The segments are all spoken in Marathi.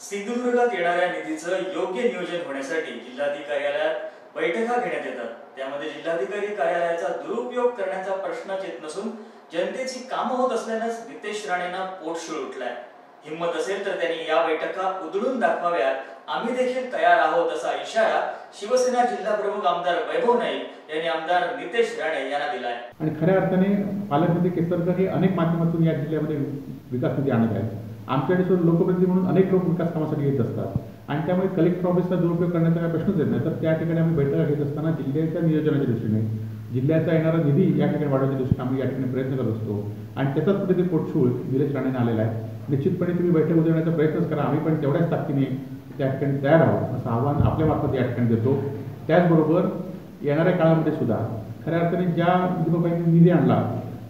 सिंधुदुर्गात येणाऱ्या निधीचं योग्य नियोजन होण्यासाठी जिल्हाधिकारी कार्यालयात बैठका घेण्यात येतात. त्यामध्ये जिल्हाधिकारी कार्यालयाचा दुरुपयोग करण्याचा प्रश्नच येत नसून जनतेची कामं होत असल्यानंच नितेश राणेंना पोटशूळ उठलाय. हिंमत असेल तर त्यांनी या बैठका उधळून दाखवाव्यात. आम्ही देखील तयार आहोत असा इशारा शिवसेना जिल्हा प्रमुख आमदार वैभव नाईक यांनी आमदार नितेश राणे यांना दिलाय. आणि खऱ्या अर्थाने पालकमंत्री केसरकर हे अनेक माध्यमातून या जिल्ह्यामध्ये विकास निधी आणत आहेत. आमच्याकडे सुद्धा लोकप्रतिनिधी म्हणून अनेक लोक विकास कामासाठी येत असतात. आणि त्यामुळे कलेक्टर ऑफिसचा दुरुपयोग करण्याचा काही प्रश्नच येत नाही. तर त्या ठिकाणी आम्ही बैठका घेत असताना जिल्ह्याच्या नियोजनाच्या दृष्टीने जिल्ह्याचा येणारा निधी या ठिकाणी वाढवण्याच्या दृष्टीने आम्ही या ठिकाणी प्रयत्न करत असतो. आणि त्याचाच कुठेतरी पोटशूळ निलेश राणेने आलेला आहे. निश्चितपणे तुम्ही बैठक उजवण्याचा प्रयत्नच करा. आम्ही पण तेवढ्याच ताकदीने त्या ठिकाणी तयार आहोत असं आव्हान आपल्या मार्फत या ठिकाणी देतो. त्याचबरोबर येणाऱ्या काळामध्ये सुद्धा खऱ्या अर्थाने ज्या विधीबाबाईंनी निधी आणला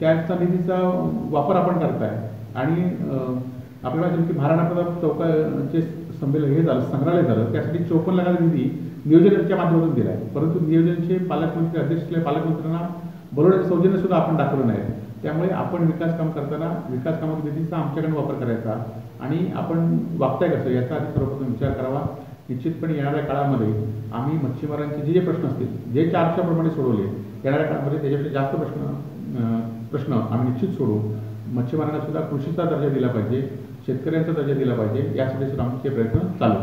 त्याचा निधीचा वापर आपण करताय. आणि आपल्याला माहिती की महाराणा प्रताप चौकाचे संमेलन हे झालं संग्रहालय झालं त्यासाठी चोपन्न लाखाचा निधी नियोजनाच्या माध्यमातून दिला आहे. परंतु नियोजनचे पालकमंत्री अध्यक्ष पालकमंत्र्यांना बरोबर सौजन्य सुद्धा आपण दाखवलं नाही. त्यामुळे आपण विकास काम करताना विकास कामाच्या निधीचा आमच्याकडे वापर करायचा आणि आपण वागताय कसं याचा आधी सर्वप्रथम विचार करावा. निश्चितपणे येणाऱ्या काळामध्ये आम्ही मच्छीमारांचे जे जे प्रश्न असतील जे चारच्याप्रमाणे सोडवले येणाऱ्या काळामध्ये त्याच्यापेक्षा जास्त प्रश्न प्रश्न आम्ही निश्चित सोडू. मच्छीमारांना सुद्धा कृषीचा दर्जा दिला पाहिजे. शेतकऱ्यांचा दर्जा दिला पाहिजे. यासाठी सुद्धा आमचे प्रयत्न चालू